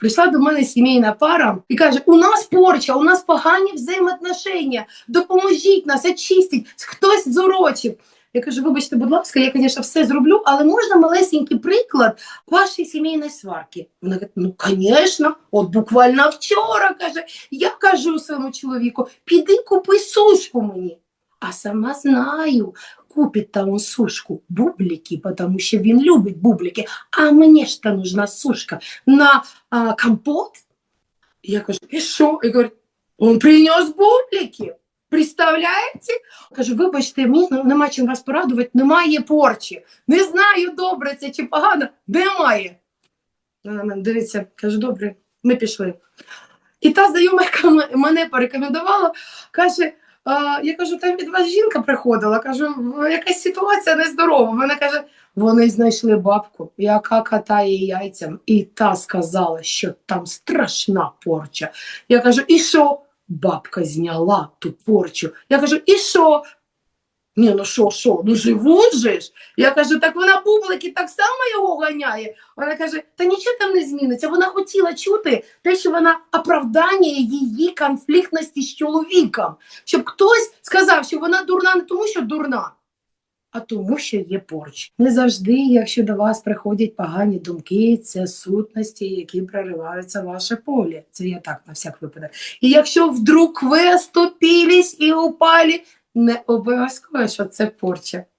Прийшла до мене сімейна пара і каже: у нас порча, у нас погані взаємоотношення, допоможіть нас, очистіть, хтось зурочив. Я кажу, вибачте, будь ласка, я, звісно, все зроблю, але можна малесенький приклад вашої сімейної сварки. Вона каже, ну, звісно, от буквально вчора каже, я кажу своєму чоловіку, піди купи сушку мені. А сама знаю, купить там он сушку бублики, тому що він любить бублики, а ж та нужна сушка на а, компот. Я кажу, і що? І говорить, он принес бублики. Представляєте? Кажу, вибачте, мені нема чим вас порадувати, немає порчі. Не знаю, добре це чи погано, немає. Вона мене дивиться, каже, добре, ми пішли. І та знайома, яка мене порекомендувала, каже, я кажу, там від вас жінка приходила, кажу, якась ситуація нездорова. Вона каже, вони знайшли бабку, яка катає яйцям, і та сказала, що там страшна порча. Я кажу, і що? Бабка зняла ту порчу. Я кажу, і що? Ні, ну що, що, ну живуть же ж. Я кажу, так вона бублики так само його ганяє. Вона каже, та нічого там не зміниться. Вона хотіла чути те, що вона оправдання її конфліктності з чоловіком. Щоб хтось сказав, що вона дурна не тому, що дурна, а тому, що є порч. Не завжди, якщо до вас приходять погані думки, це сутності, які прориваються в ваше поле. Це я так на всяк випадок. І якщо вдруг ви оступились і упали, не обов'язково, що це порча.